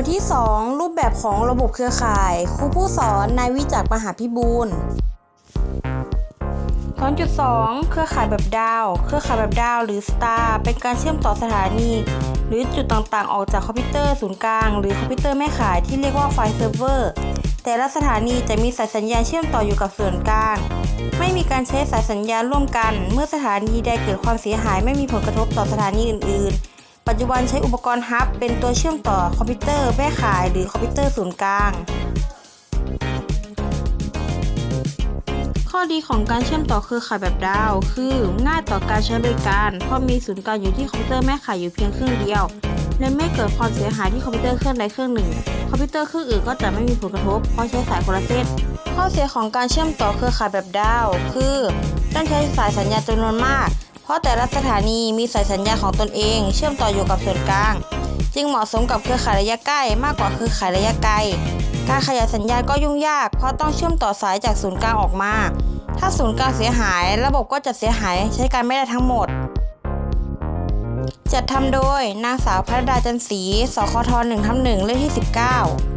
วดที่ 2 รูปแบบของระบบเครือข่าย ครูผู้สอนนายวิจักรมหาพิบูล2.2 เครือข่ายแบบดาว เครือข่ายแบบดาวหรือ Star เป็นการเชื่อมต่อสถานี หรือจุดต่างๆ ออกจากคอมพิวเตอร์ศูนย์กลาง หรือคอมพิวเตอร์แม่ขายที่เรียกว่าไฟล์เซิร์ฟเวอร์ แต่ละสถานีจะมีสายสัญญาณเชื่อมต่ออยู่กับส่วนกลาง ไม่มีการใช้สายสัญญาณร่วมกัน เมื่อสถานีใดเกิดความเสียหายไม่มีผลกระทบต่อสถานีอื่นๆ ปัจจุบันใช้อุปกรณ์ฮับเป็นตัวเชื่อมต่อคอมพิวเตอร์แม่ข่ายหรือคอมพิวเตอร์ศูนย์กลาง ข้อดีของการเชื่อมต่อเครือข่ายแบบดาว คือง่ายต่อการใช้บริการ เพราะมีศูนย์กลางอยู่ที่คอมพิวเตอร์แม่ข่ายอยู่เพียงเครื่องเดียว และไม่เกิดความเสียหายที่คอมพิวเตอร์เครื่องใดเครื่องหนึ่ง คอมพิวเตอร์เครื่องอื่นก็จะไม่มีผลกระทบเพราะใช้สายคนละเส้นข้อเสียของการเชื่อมต่อเครือข่ายแบบดาว คือต้องใช้สายสัญญาณจำนวนมาก ราะแต่ละสถานีมีสายสัญญาณของตนเอง เชื่อมต่ออยู่กับส่วนกลาง จึงเหมาะสมกับเครือข่ายระยะใกล้มากกว่าเครือข่ายระยะไกล การขยายสัญญาณก็ยุ่งยาก เพราะต้องเชื่อมต่อสายจากศูนย์กลางออกมา ถ้าศูนย์กลางเสียหาย ระบบก็จะเสียหายใช้การไม่ได้ทั้งหมด จัดทำโดยนางสาวพัฒดาจันศรีสคท1ทับ1เลขที่ 19